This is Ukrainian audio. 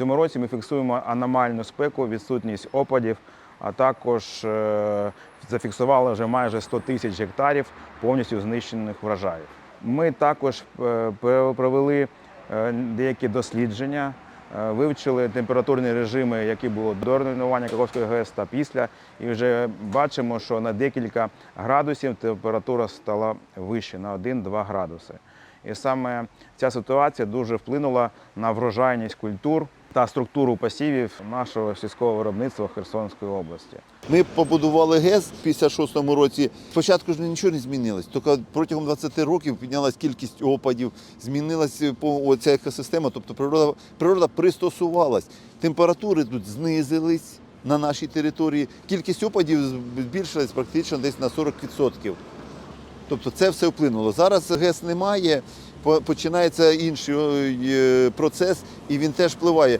цьому році ми фіксуємо аномальну спеку, відсутність опадів, а також е, зафіксували вже майже 100 тисяч гектарів повністю знищених врожаїв. Ми також е, провели е, деякі дослідження, вивчили температурні режими, які були до руйнування Каховської ГЕС та після, і вже бачимо, що на декілька градусів температура стала вище на 1-2 градуси. І саме ця ситуація дуже вплинула на врожайність культур та структуру посівів нашого сільського виробництва Херсонської області. Ми побудували ГЕС в 56-му році. Спочатку ж нічого не змінилось. Тільки протягом 20 років піднялась кількість опадів, змінилася ця екосистема, тобто природа, природа пристосувалась. Температури тут знизились на нашій території. Кількість опадів збільшилась практично десь на 40%. Тобто це все вплинуло. Зараз ГЕС немає, починається інший е, процес, і він теж впливає.